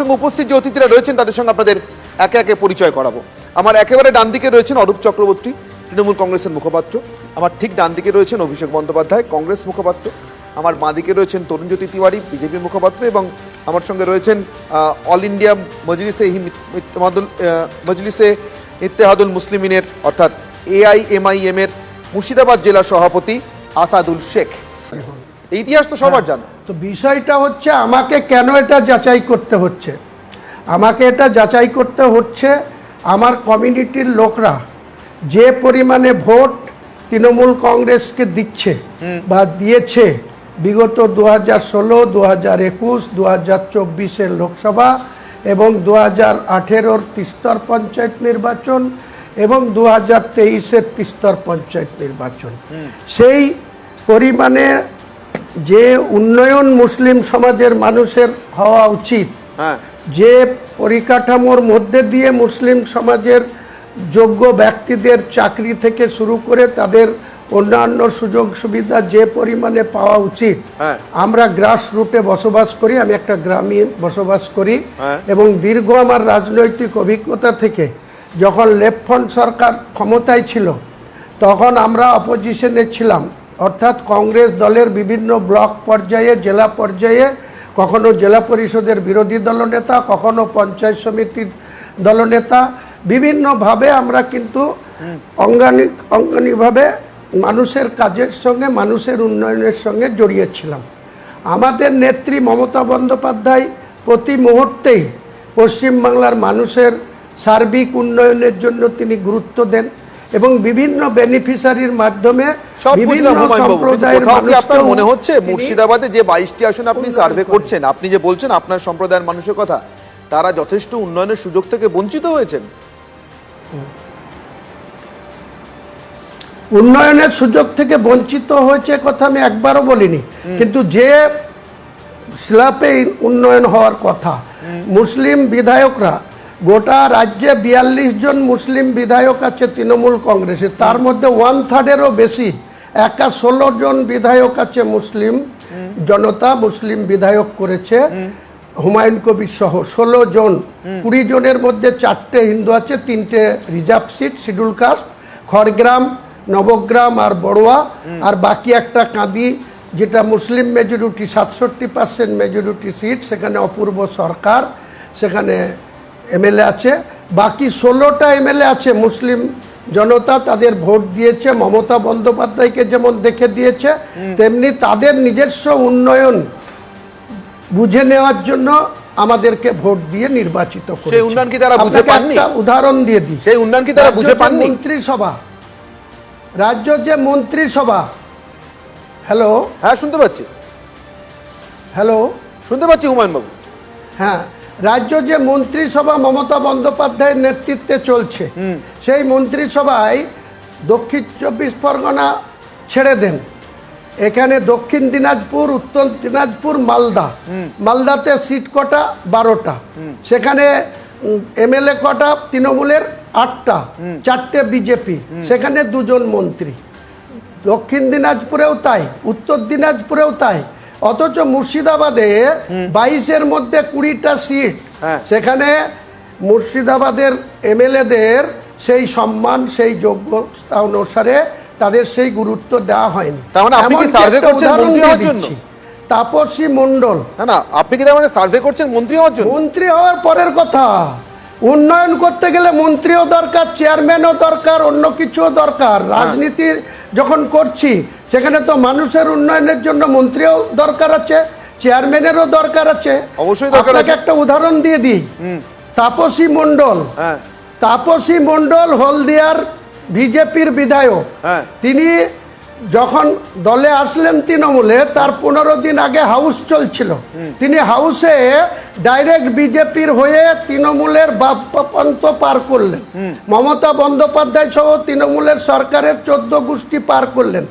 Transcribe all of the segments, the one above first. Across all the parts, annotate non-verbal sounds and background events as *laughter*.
সঙ্গে উপস্থিত যে অতিথিরা রয়েছেন, তাদের সঙ্গে আপনাদের একে একে পরিচয় করাবো। আমার একেবারে ডান দিকে রয়েছেন অরূপ চক্রবর্তী, তৃণমূল কংগ্রেসের মুখপাত্র। আমার ঠিক ডান দিকে রয়েছেন অভিষেক বন্দ্যোপাধ্যায়, কংগ্রেস মুখপাত্র। আমার বাঁ দিকে রয়েছেন তরুণজ্যোতি তিওয়ারি, বিজেপি মুখপাত্র এবং আমার সঙ্গে রয়েছেন অল ইন্ডিয়া মজলিসে মজলিসে ইত্তেহাদুল মুসলিমিনের, অর্থাৎ এআইএমআইএম এর মুর্শিদাবাদ জেলা সভাপতি আসাদুল শেখ। ইতিহাস তো সবার জানা। তো বিষয়টা হচ্ছে আমাকে কেন এটা যাচাই করতে হচ্ছে? আমাকে এটা যাচাই করতে হচ্ছে আমার কমিউনিটির লোকরা যে পরিমাণে ভোট তৃণমূল কংগ্রেসকে দিচ্ছে বা দিয়েছে বিগত দু হাজার ষোলো দু হাজার একুশ দু হাজার চব্বিশের লোকসভা এবং দু হাজার আঠেরোর তিস্তর পঞ্চায়েত নির্বাচন এবং দু হাজার তেইশের তিস্তর পঞ্চায়েত নির্বাচন। সেই পরিমাণে যে উন্নয়ন মুসলিম সমাজের মানুষের হওয়া উচিত হ্যাঁ যে পরিকাঠামোর মধ্যে দিয়ে মুসলিম সমাজের যোগ্য ব্যক্তিদের চাকরি থেকে শুরু করে তাদের অন্যান্য সুযোগ সুবিধা যে পরিমাণে পাওয়া উচিত হ্যাঁ। আমরা গ্রাস রুটে বসবাস করি আমি একটা গ্রামে বসবাস করি হ্যাঁ। এবং দীর্ঘ আমার রাজনৈতিক অভিজ্ঞতা থেকে যখন লেফট ফ্রন্ট সরকার ক্ষমতায় ছিল তখন আমরা অপোজিশনে ছিলাম অর্থাৎ কংগ্রেস দলের বিভিন্ন ব্লক পর্যায়ে, জেলা পর্যায়ে, কখনো জেলা পরিষদের বিরোধী দলনেতা, কখনো পঞ্চায়েত সমিতির দলনেতা, বিভিন্নভাবে আমরা কিন্তু অঙ্গানিক অঙ্গানিকভাবে মানুষের কাজের সঙ্গে, মানুষের উন্নয়নের সঙ্গে জড়িয়েছিলাম। আমাদের নেত্রী মমতা বন্দ্যোপাধ্যায় প্রতি মুহূর্তেই পশ্চিমবাংলার মানুষের সার্বিক উন্নয়নের জন্য তিনি গুরুত্ব দেন। এবং বিভিন্ন বেনিফিশিয়ারির মাধ্যমে আপনার মনে হচ্ছে মুর্শিদাবাদে যে বাইশটি আসন আপনি সার্ভে করছেন। আপনি যে বলছেন আপনার সম্প্রদায়ের মানুষের কথা তারা যথেষ্ট উন্নয়নের সুযোগ থেকে বঞ্চিত হয়েছেন? উন্নয়নের সুযোগ থেকে বঞ্চিত হয়েছে কথা আমি একবারও বলিনি কিন্তু যে স্ল্যাপে উন্নয়ন হওয়ার কথা মুসলিম বিধায়করা গোটা রাজ্যে বিয়াল্লিশ জন মুসলিম বিধায়ক আছে তৃণমূল কংগ্রেসে। তার মধ্যে ওয়ান থার্ডেরও বেশি। একা ষোলো জন বিধায়ক আছে মুসলিম জনতা মুসলিম বিধায়ক করেছে। হুমায়ুন কবির সহ ষোলো জন। কুড়ি জনের মধ্যে চারটে হিন্দু আছে, তিনটে reserve seat, schedule caste, Khargram, Nabagram আর বড়ুয়া। আর বাকি একটা কাঁদি, যেটা মুসলিম মেজরিটি সাতষট্টি পার্সেন্ট মেজরিটি সিট সেখানে অপূর্ব সরকার, সেখানে এমএলএ আছে। বাকি ষোলোটা এমএলএ আছে মুসলিম জনতা তাদের ভোট দিয়েছে মমতা বন্দ্যোপাধ্যায়কে যেমন দেখে দিয়েছে তেমনি তাদের নিজস্ব উন্নয়ন বুঝে নেওয়ার জন্য আমাদেরকে ভোট দিয়ে নির্বাচিত করেছে। সেই উন্নয়ন কি তারা বুঝে পাননি? উদাহরণ দিয়ে দিই। সেই উন্নয়ন কি তারা বুঝে পাননি? মন্ত্রিসভা রাজ্য যে মন্ত্রিসভা হ্যালো? হ্যাঁ শুনতে পাচ্ছি। হ্যালো? শুনতে পাচ্ছি হুমায়ুন বাবু হ্যাঁ রাজ্য যে মন্ত্রিসভা মমতা বন্দ্যোপাধ্যায়ের নেতৃত্বে চলছে সেই মন্ত্রিসভায় দক্ষিণ চব্বিশ পরগনা ছেড়ে দেন। এখানে দক্ষিণ দিনাজপুর উত্তর দিনাজপুর মালদা। মালদাতে সিট কটা? বারোটা। সেখানে এমএলএ কটা? তৃণমূলের আটটা। চারটে বিজেপি। সেখানে দুজন মন্ত্রী। দক্ষিণ দিনাজপুরেও তাই উত্তর দিনাজপুরেও তাই। অথচ মুর্শিদাবাদে বাইশের মধ্যে কুড়িটা সিট হ্যাঁ। সেখানে মুর্শিদাবাদের এমএলএদের সেই সম্মান সেই যোগ্যতা অনুসারে তাদের সেই গুরুত্ব দেওয়া হয়নি মানে সার্ভে। তাপসী মণ্ডল না না আপনি কি তার মানে সার্ভে করছেন মন্ত্রী হওয়ার জন্য মন্ত্রী হওয়ার পরের কথা উন্নয়ন করতে গেলে মন্ত্রীও দরকার চেয়ারম্যানও দরকার অন্য কিছুও দরকার হ্যাঁ। যখন করছি সেখানে তো মানুষের উন্নয়নের জন্য মন্ত্রীও দরকার আছে চেয়ারম্যানেরও দরকার আছে। অবশ্যই আপনাকে একটা উদাহরণ দিয়ে দিই। তাপসী মণ্ডল। হ্যাঁ। তাপসী মণ্ডল হলদিয়ার বিজেপির বিধায়ক। হ্যাঁ। তিনি যখন দলে আসলেন তৃণমূলে তার পনেরো দিন আগে হাউস চলছিল। তিনি হাউসে ডাইরেক্ট বিজেপির হয়ে তৃণমূলের বাপ্পান্ত পার করলেন। মমতা বন্দ্যোপাধ্যায় সহ তৃণমূলের সরকারের চোদ্দ গোষ্ঠী পার করলেন।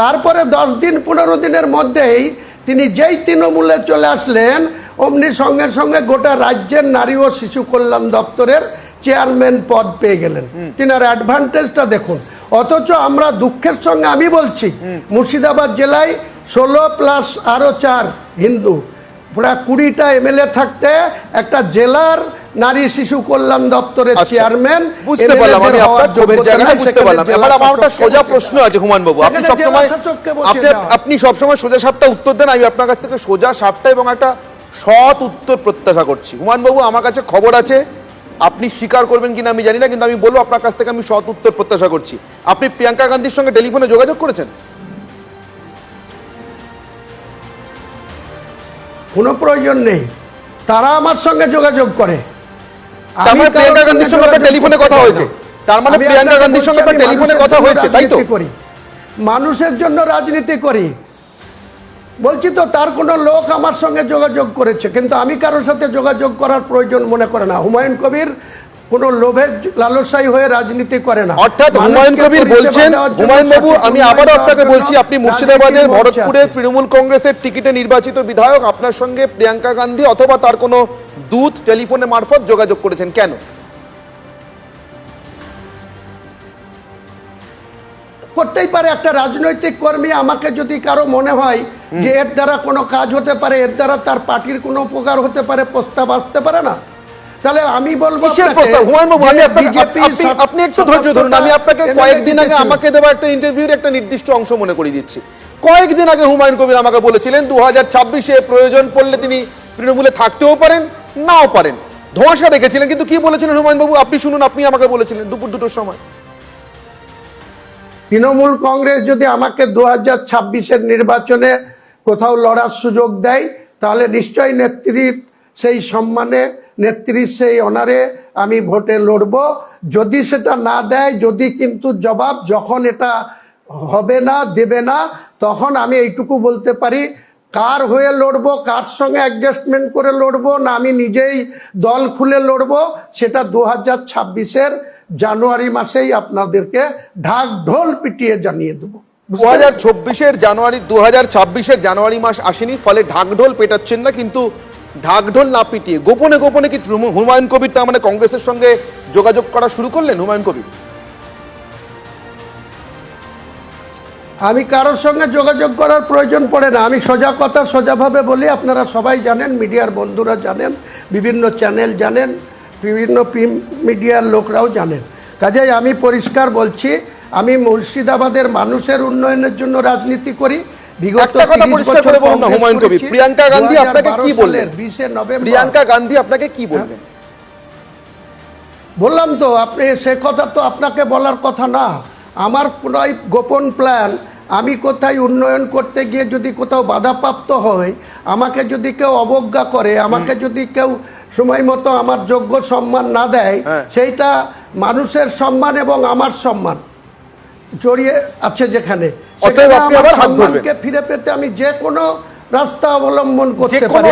তারপরে দশ দিন পনেরো দিনের মধ্যেই তিনি যেই তৃণমূলে চলে আসলেন অমনি সঙ্গে সঙ্গে গোটা রাজ্যের নারী ও শিশু কল্যাণ দপ্তরের চেয়ারম্যান পদ পেয়ে গেলেন। তিনার অ্যাডভান্টেজটা দেখুন। অথচ আমরা দুঃখের সঙ্গে আমি বলছি মুর্শিদাবাদ জেলায় ষোলো প্লাস আরও চার হিন্দু। প্রায় কুড়িটা এমএলএ থাকতে একটা জেলার নারী শিশু কল্যাণ দপ্তরের আচ্ছা, চেয়ারম্যান বুঝতে পারলাম আমি আপনার ক্ষোভের জায়গাটা বুঝতে পারলাম। এবার আমার একটা সোজা প্রশ্ন আছে হুমান বাবু। আপনি সবসময় আপনি। আপনি সবসময় সোজা সাপটা উত্তর দেন আমি আপনার কাছ থেকে সোজা সাপটা এবং একটা সৎ উত্তর প্রত্যাশা করছি। হুমান বাবু আমার কাছে খবর আছে আপনি স্বীকার করবেন কিনা আমি জানি না কিন্তু আমি বলব আপনার কাছ থেকে আমি সৎ উত্তর প্রত্যাশা করছি। আপনি প্রিয়াঙ্কা গান্ধীর সঙ্গে টেলিফোনে যোগাযোগ করেছেন? কোনো প্রয়োজন নেই। তারা আমার সঙ্গে যোগাযোগ করে। তার মানে প্রিয়াঙ্কা গান্ধীর সঙ্গে আপনার টেলিফোনে কথা হয়েছে? তার মানে প্রিয়াঙ্কা গান্ধীর সঙ্গে আপনার টেলিফোনে কথা হয়েছে, তাই তো? করি। মানুষের জন্য রাজনীতি করি। বলছি তো তার কোনো লোক আমার সঙ্গে যোগাযোগ করেছে কিন্তু আমি কারোর সাথে যোগাযোগ করার প্রয়োজন মনে করে না। হুমায়ুন কবির কোনো লোভের লালসাই হয়ে রাজনীতি করে না। অর্থাৎ হুমায়ুন কবির বলছেন হুমায়ুন বাবু আমি আবারও আপনাকে বলছি আপনি মুর্শিদাবাদের ভরতপুরে তৃণমূল কংগ্রেসের টিকিটে নির্বাচিত বিধায়ক আপনার সঙ্গে প্রিয়াঙ্কা গান্ধী অথবা তার কোনো দূত টেলিফোনে মারফত যোগাযোগ করেছেন। কেন? করতেই পারে একটা রাজনৈতিক কর্মী আমাকে যদি কারও মনে হয় যে এর দ্বারা কোনো কাজ হতে পারে এর দ্বারা তার পার্টির কোনো উপকার হতে পারে প্রস্তাব আসতে পারে না। তাহলে আমি বলব আপনি একটু ধৈর্য ধরুন। আমি আপনাকে কয়েকদিন আগে আমাকে দেওয়া একটা ইন্টারভিউর একটা নির্দিষ্ট অংশ মনে করিয়ে দিচ্ছি। কয়েকদিন আগে হুমায়ুন কবির আমাকে বলেছিলেন দু হাজার ছাব্বিশে প্রয়োজন পড়লে তিনি তৃণমূলে থাকতেও পারেন নাও পারেন। ধোঁয়াশা রেখেছিলেন কিন্তু কি বলেছিলেন হুমায়ুন বাবু? আপনি শুনুন আপনি আমাকে বলেছিলেন দুপুর দুটোর সময়। তৃণমূল কংগ্রেস যদি আমাকে দু হাজার ছাব্বিশের নির্বাচনে কোথাও লড়ার সুযোগ দেয়, তাহলে নিশ্চয়ই নেত্রীর সেই সম্মানে নেত্রীর সেই অনারে আমি ভোটে লড়ব। যদি সেটা না দেয়, যদি কিন্তু জবাব যখন এটা হবে না, দেবে না, তখন আমি এইটুকু বলতে পারি, কার হয়ে লড়বো, কার সঙ্গে অ্যাডজাস্টমেন্ট করে লড়বো, না আমি নিজেই দল খুলে লড়বো, সেটা দু হাজার ছাব্বিশের জানুয়ারি মাসেই আপনাদেরকে ঢাক ঢোল পিটিয়ে জানিয়ে দেবো। দু হাজার চব্বিশের জানুয়ারি দু হাজার ছাব্বিশের জানুয়ারি মাস আসেনি ফলে ঢাকঢোল পেটাচ্ছেন না কিন্তু ঢাকঢোল না পিটিয়ে গোপনে গোপনে কি হুমায়ুন কবির তার মানে কংগ্রেসের সঙ্গে যোগাযোগ করা শুরু করলেন হুমায়ুন কবির? আমি কারোর সঙ্গে যোগাযোগ করার প্রয়োজন পড়ে না। আমি সোজা কথা সোজাভাবে বলি আপনারা সবাই জানেন মিডিয়ার বন্ধুরা জানেন বিভিন্ন চ্যানেল জানেন বিভিন্ন প্রিন্ট মিডিয়ার লোকরাও জানেন। কাজেই আমি পরিষ্কার বলছি আমি মুর্শিদাবাদের মানুষের উন্নয়নের জন্য রাজনীতি করি। একটা কথা পরিষ্কার করে বলুন না, হুমায়ুন কবির। প্রিয়াঙ্কা গান্ধী আপনাকে কি বললেন? সালের 20 নভেম্বর। প্রিয়াঙ্কা গান্ধী আপনাকে কি বলবেন বললাম তো আপনি সে কথা তো আপনাকে বলার কথা না। আমার কোনো গোপন প্ল্যান আমি কোথায় উন্নয়ন করতে গিয়ে যদি কোথাও বাধাপ্রাপ্ত হয় আমাকে যদি কেউ অবজ্ঞা করে আমাকে যদি কেউ সময় মতো আমার যোগ্য সম্মান না দেয় হ্যাঁ। সেইটা মানুষের সম্মান এবং আমার সম্মান। জড়িয়ে আছে যেখানে। সম্মানকে ফিরে পেতে আমি যে কোনো রাস্তা অবলম্বন করতে পারি।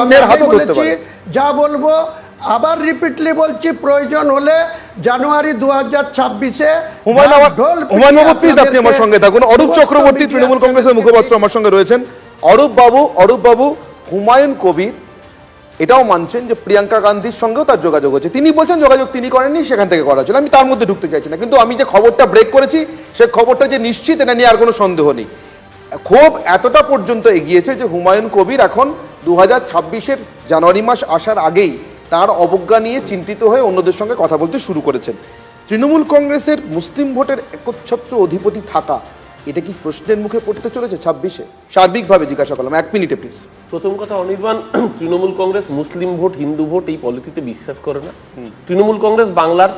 মানে বলেছি, যা বলব আবার রিপিটলি বলছি প্রয়োজন হলে জানুয়ারি দু হাজার ছাব্বিশে প্লিজ আপনি আমার সঙ্গে থাকুন। অরূপ চক্রবর্তী তৃণমূল কংগ্রেসের মুখপাত্র আমার সঙ্গে রয়েছেন। অরূপ বাবু অরূপ বাবু হুমায়ুন কবির এটাও মানছেন যে প্রিয়াঙ্কা গান্ধীর সঙ্গেও তার যোগাযোগ হচ্ছে তিনি বলছেন যোগাযোগ তিনি করেননি, সেখান থেকে করা ছিল আমি তার মধ্যে ঢুকতে চাইছি না, কিন্তু আমি যে খবরটা ব্রেক করেছি, সে খবরটা যে নিশ্চিত, এটা নিয়ে আর কোনো সন্দেহ নেই। ক্ষোভ এতটা পর্যন্ত এগিয়েছে যে হুমায়ুন কবির এখন দু হাজার ছাব্বিশের জানুয়ারি মাস আসার আগেই তার অবজ্ঞা নিয়ে চিন্তিত হয়ে অন্যদের সঙ্গে কথা বলতে শুরু করেছেন। তৃণমূল কংগ্রেসের মুসলিম ভোটের একচ্ছত্র অধিপতি থাকা এটা কি প্রশ্নের মুখে পড়তে চলেছে ছাব্বিশে? সার্বিকভাবে জিজ্ঞাসা করলাম এক মিনিটে প্লিজ প্রথম কথা Anirban *clears throat* Trinamool Congress Muslim vote Hindu vote এই পলিসিতে বিশ্বাস করে না। তৃণমূল কংগ্রেস বাংলার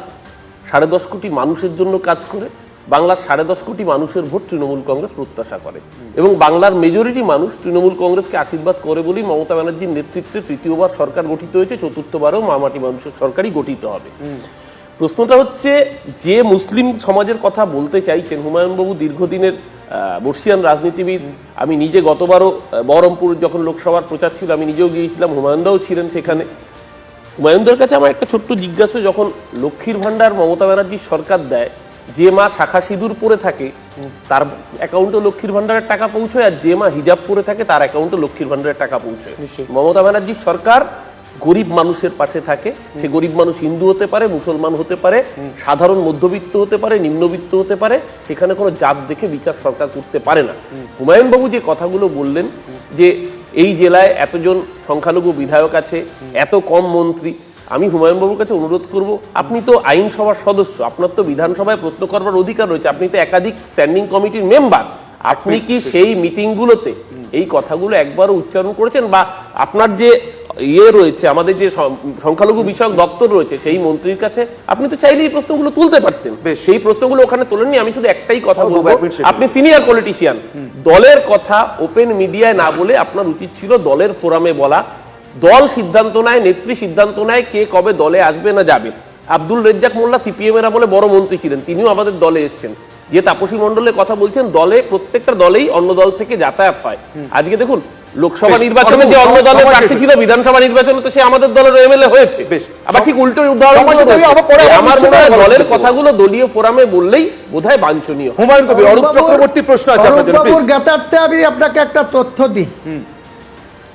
সাড়ে দশ কোটি মানুষের জন্য কাজ করে বাংলার সাড়ে দশ কোটি মানুষের ভোট তৃণমূল কংগ্রেস প্রত্যাশা করে। এবং বাংলার মেজরিটি মানুষ তৃণমূল কংগ্রেসকে আশীর্বাদ করে বলেই মমতা ব্যানার্জির নেতৃত্বে তৃতীয়বার সরকার গঠিত হয়েছে চতুর্থবারও মামাটি মানুষের সরকারই গঠিত হবে। প্রশ্নটা হচ্ছে যে মুসলিম সমাজের কথা বলতে চাইছেন হুমায়ুনবাবু দীর্ঘদিনের বর্ষিয়ান রাজনীতিবিদ আমি নিজে গতবারও বহরমপুর যখন লোকসভার প্রচার ছিল আমি নিজেও গিয়েছিলাম হুমায়ুনদাও ছিলেন সেখানে। হুমায়ুনদের কাছে আমার একটা ছোট্ট জিজ্ঞাসা যখন লক্ষ্মীর ভাণ্ডার মমতা ব্যানার্জির সরকার দেয় যে মা শাখা সিঁদুর পরে থাকে তার অ্যাকাউন্টে লক্ষ্মীর ভাণ্ডারের টাকা পৌঁছয় আর যে মা হিজাব পরে থাকে তার অ্যাকাউন্টে লক্ষ্মীর ভাণ্ডারের টাকা পৌঁছয়। মমতা ব্যানার্জির সরকার গরিব মানুষের পাশে থাকে, সে গরিব মানুষ হিন্দু হতে পারে, মুসলমান হতে পারে, সাধারণ মধ্যবিত্ত হতে পারে, নিম্নবিত্ত হতে পারে, সেখানে কোনো জাত দেখে বিচার সরকার করতে পারে না। হুমায়ুন বাবু যে কথাগুলো বললেন, যে এই জেলায় এতজন সংখ্যালঘু বিধায়ক আছে, এত কম মন্ত্রী, আমি হুমায়ুন বাবুর কাছে অনুরোধ করব, আপনি তো আইনসভার সদস্য, আপনার তো বিধানসভায় প্রশ্ন করবার অধিকার রয়েছে, আপনি তো একাধিক স্ট্যান্ডিং কমিটির মেম্বার, আপনি কি সেই মিটিংগুলোতে এই কথাগুলো একবারও উচ্চারণ করেছেন বা আপনার যে ইয়ে রয়েছে আমাদের যে সংখ্যালঘু বিষয়ক দপ্তর রয়েছে সেই মন্ত্রীর কাছে আপনি তো চাইলে এই প্রশ্নগুলো তুলতে পারতেন। সেই প্রশ্নগুলো ওখানে তোলেননি আমি শুধু একটাই কথা বলব। আপনি সিনিয়র পলিটিশিয়ান দলের কথা ওপেন মিডিয়ায় না বলে আপনার উচিত ছিল দলের ফোরামে বলা। দল সিদ্ধান্ত নেয় নেত্রী সিদ্ধান্ত নেয় কে কবে দলে আসবে না যাবে। আব্দুল রেজ্জাক মোল্লা সিপিএম এরা বলে বড় মন্ত্রী ছিলেন তিনিও আমাদের দলে এসেছেন। যে তাপসী মন্ডলের কথা বলছেন দলে প্রত্যেকটা দলেই অন্য দল থেকে যাতায়াত হয়। আজকে দেখুন লোকসভা নির্বাচনে যে অন্য- দলের প্রার্থী ছিল বিধানসভা নির্বাচনে তো সে আমাদের দলের এমএলএ হয়েছে। আবার ঠিক উল্টো উদাহরণ আমার মনে হয় দলের কথাগুলো দলীয় ফোরামে বললেই বোধহয় বাঞ্ছনীয়। হুমায়ুন কবির অরূপ অরূপ চক্রবর্তী প্রশ্ন আছে প্লিজ জ্ঞাতার্থে আমি আপনাকে একটা তথ্য দিই।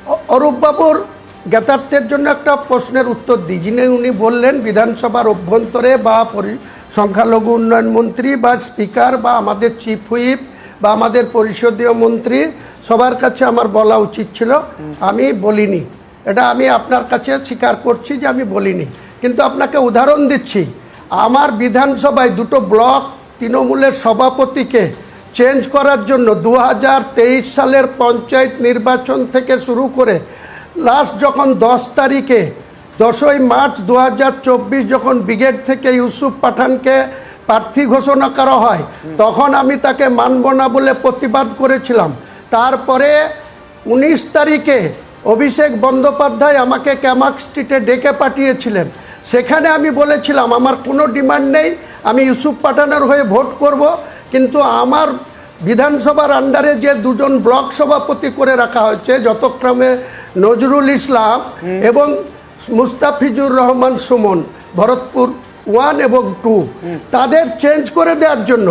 অ- অরূপবাবুর জ্ঞাতার্থের জন্য একটা প্রশ্নের উত্তর দিই। যিনি উনি বললেন বিধানসভার অভ্যন্তরে বা পরি- সংখ্যালঘু উন্নয়ন মন্ত্রী বা স্পিকার বা আমাদের চিফ হুইপ বা আমাদের পরিষদীয় মন্ত্রী সবার কাছে আমার বলা উচিত ছিল, আমি বলিনি। এটা আমি আপনার কাছে স্বীকার করছি যে আমি বলিনি। কিন্তু আপনাকে উদাহরণ দিচ্ছি, আমার বিধানসভায় দুটো ব্লক তৃণমূলের সভাপতিকে চেঞ্জ করার জন্য দু হাজার তেইশ সালের পঞ্চায়েত নির্বাচন থেকে শুরু করে লাস্ট যখন দশ তারিখে, দশই মার্চ দু হাজার চব্বিশ যখন ব্রিগেড থেকে ইউসুফ পাঠানকে প্রার্থী ঘোষণা করা হয়, তখন আমি তাকে মানব না বলে প্রতিবাদ করেছিলাম। তারপরে উনিশ তারিখে অভিষেক বন্দ্যোপাধ্যায় আমাকে ক্যামাক স্ট্রিটে ডেকে পাঠিয়েছিলেন। সেখানে আমি বলেছিলাম আমার কোনো ডিমান্ড নেই আমি ইউসুফ পাঠানের হয়ে ভোট করব কিন্তু আমার বিধানসভার আন্ডারে যে দুজন ব্লক সভাপতি করে রাখা হয়েছে যতক্রমে নজরুল ইসলাম এবং মুস্তাফিজুর রহমান সুমন ভরতপুর ওয়ান এবং টু। তাদের চেঞ্জ করে দেওয়ার জন্য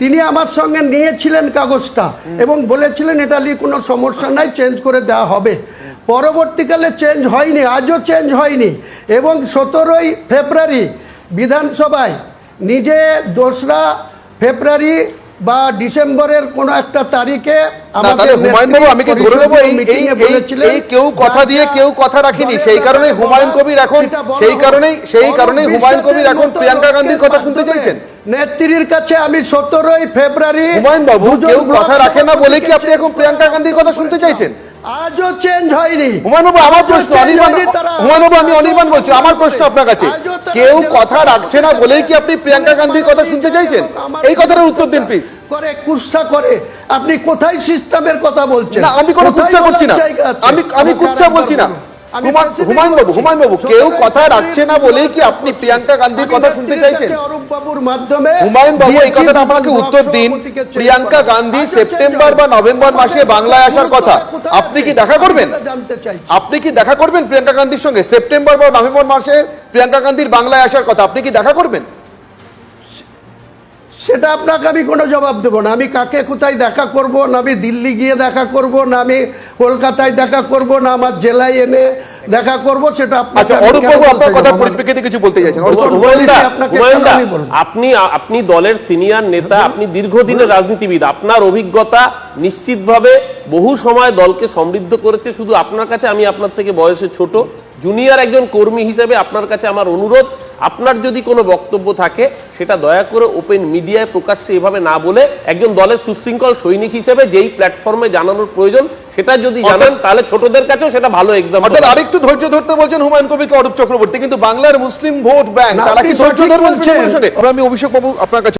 তিনি আমার সঙ্গে নিয়েছিলেন কাগজটা এবং বলেছিলেন, এটা নিয়ে কোনো সমস্যা নাই, চেঞ্জ করে দেওয়া হবে। পরবর্তীকালে চেঞ্জ হয়নি, আজও চেঞ্জ হয়নি এবং সতেরোই ফেব্রুয়ারি বিধানসভায় নিজে দোসরা ফেব্রুয়ারি বা ডিসেম্বরের কোন একটা তারিখে তাহলে হুমায়ুন বাবু আমি কি ধরে নেব? এই এই বলেছিলেন কেউ কথা দিয়ে কেউ কথা রাখিনি। সেই কারণে হুমায়ুন কবির এখন সেই কারণেই সেই কারণেই হুমায়ুন কবির এখন প্রিয়াঙ্কা গান্ধীর কথা শুনতে চাইছেন। নেত্রীর কাছে আমি সতেরোই ফেব্রুয়ারি হুমায়ুন বাবু কেউ কথা রাখে না বলে কি আপনি এখন প্রিয়াঙ্কা গান্ধীর কথা শুনতে চাইছেন? আজও চেঞ্জ হয়নি। হুমায়ুন আমার প্রশ্ন অনির্বাণ হয়নি, হুমায়ুন আমি অনির্বাণ বলছি আমার প্রশ্ন আপনার কাছে। কেউ কথা রাখছে না বলেই কি আপনি প্রিয়াঙ্কা গান্ধীর কথা শুনতে চাইছেন? এই কথাটার উত্তর দিন প্লিজ করে কুৎসা করে। আপনি কোথায় সিস্টেমের কথা বলছেন? না আমি কোনো কুৎসা করছি না। আমি আমি কুৎসা বলছি না। বলুন। আমি হুমা- প্রতিদিন হুমায়ুন বাবু হুমায়ুন বাবু কেউ কথা রাখছে না বলেই কি আপনি প্রিয়াঙ্কা গান্ধীর কথা শুনতে চাইছেন? কাছে অরূপ বাবুর মাধ্যমে হুমায়ুন বাবু এই কথাটা আপনাকে উত্তর দিন। প্রিয়াঙ্কা গান্ধী সেপ্টেম্বর বা নভেম্বর মাসে বাংলায় আসার কথা। আপনি কি দেখা করবেন? আপনি কি দেখা করবেন প্রিয়াঙ্কা গান্ধীর সঙ্গে? সেপ্টেম্বর বা নভেম্বর মাসে প্রিয়াঙ্কা গান্ধীর বাংলায় আসার কথা। আপনি কি দেখা করবেন? সেটা আপনাকে আমি কোনো জবাব দেবো না। আমি কাকে কোথায় দেখা করব না আমি দিল্লি গিয়ে দেখা করব না আমি কলকাতায় দেখা করব না আমার জেলায় এনে দেখা করব সেটা আচ্ছা অরূপ বাবু আপনার? কথার পরিপ্রেক্ষিতে কিছু বলতে চাইছেন? আপনি আপনি দলের সিনিয়র নেতা আপনি দীর্ঘদিনের রাজনীতিবিদ আপনার অভিজ্ঞতা নিশ্চিতভাবে বহু সময় দলকে সমৃদ্ধ করেছে। শুধু আপনার কাছে আমি আপনার থেকে বয়সে ছোট। জুনিয়র একজন কর্মী হিসেবে আপনার কাছে আমার অনুরোধ। আপনার যদি কোনো বক্তব্য থাকে সেটা দয়া করে ওপেন মিডিয়ায় প্রকাশ্যে এভাবে না বলে একজন দলের সুশৃঙ্খল সৈনিক হিসেবে যেই প্ল্যাটফর্মে জানানোর প্রয়োজন সেটা যদি জানান তাহলে ছোটদের কাছেও সেটা ভালো এক্সাম্পল অর্থাৎ আরেকটু ধৈর্য ধরতে বলছেন হুমায়ুন কবিরকে অরূপ চক্রবর্তী কিন্তু বাংলার মুসলিম ভোট ব্যাংক তারা কি ধৈর্য ধরবেন বলছেন। আমি অভিষেক বাবু আপনার কাছে